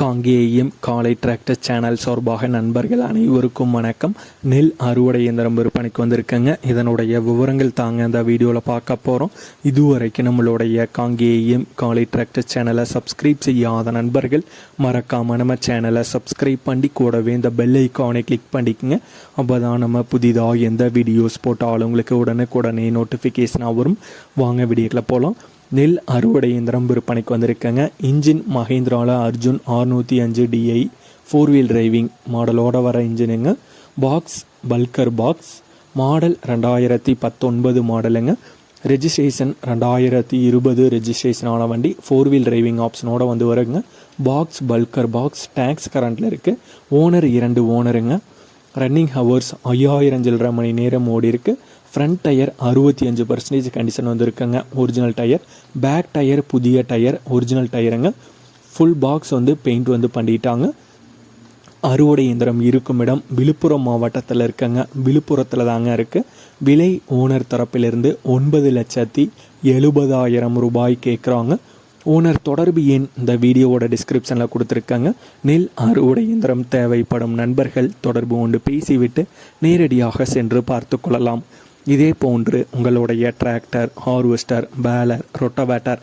காங்கேயம் காலை tractor channel சார்பாக நண்பர்கள் அனைவருக்கும் வணக்கம். நெல் அறுவடை இயந்திரம் விற்பனைக்கு வந்திருக்கேங்க. இதனுடைய விவரங்கள் தாங்க இந்த வீடியோவில் பார்க்க போகிறோம் இதுவரைக்கும் நம்மளுடைய காங்கேயம் காலை டிராக்டர் சேனலை சப்ஸ்கிரைப் செய்யாத நண்பர்கள் மறக்காம நம்ம சேனலை சப்ஸ்கிரைப் பண்ணி கூடவே இந்த பெல் ஐக்கானை கிளிக் பண்ணிக்கங்க. அப்போ தான் நம்ம புதிதாக எந்த வீடியோஸ் போட்டாலும் உங்களுக்கு உடனுக்குடனே நோட்டிஃபிகேஷனாக வரும். வாங்க வீடியோக்கில் போகலாம் நெல் அறுவடை இயந்திரம் விற்பனைக்கு வந்திருக்கேங்க. இன்ஜின் மஹேந்திரால அர்ஜுன் ஆறுநூற்றி அஞ்சு டிஐ ஃபோர் வீல் டிரைவிங் மாடலோட வர இன்ஜினுங்க. பாக்ஸ் பல்கர் பாக்ஸ் மாடல் ரெண்டாயிரத்தி பத்தொன்பது மாடலுங்க ரெஜிஸ்ட்ரேஷன் ரெண்டாயிரத்தி இருபது ரெஜிஸ்ட்ரேஷனான வண்டி ஃபோர் வீல் டிரைவிங் ஆப்ஷனோட வந்து வருங்க. பாக்ஸ் பல்கர் பாக்ஸ் டேக்ஸ் கரண்ட்டில் இருக்குது ஓனர் இரண்டு ஓனருங்க ரன்னிங் ஹவர்ஸ் ஐயாயிரம் சில்லரை மணி நேரம் ஓடி இருக்குது ஃப்ரண்ட் டயர் அறுபத்தி அஞ்சு பர்சன்டேஜ் கண்டிஷன் வந்துருக்குங்க. ஒரிஜினல் டயர் பேக் டயர் புதிய டயர் ஒரிஜினல் டயருங்க ஃபுல் பாக்ஸ் வந்து பெயிண்ட் வந்து பண்ணிட்டாங்க. அறுவடை இயந்திரம் இருக்கும் இடம் விழுப்புரம் மாவட்டத்தில் இருக்கங்க. விழுப்புரத்தில் தாங்க இருக்குது விலை ஓனர் தரப்பிலிருந்து ஒன்பது லட்சத்தி எழுபதாயிரம் ரூபாய் கேட்குறாங்க ஓனர் தொடர்பு எண் இந்த வீடியோவோட டிஸ்கிரிப்ஷனில் கொடுத்துருக்காங்க. நெல் அறுவடை இயந்திரம் தேவைப்படும் நண்பர்கள் தொடர்பு கொண்டு பேசிவிட்டு நேரடியாக சென்று பார்த்து கொள்ளலாம். இதே போன்று உங்களுடைய டிராக்டர் ஹார்வெஸ்டர் பேலர் ரொட்டவேட்டர்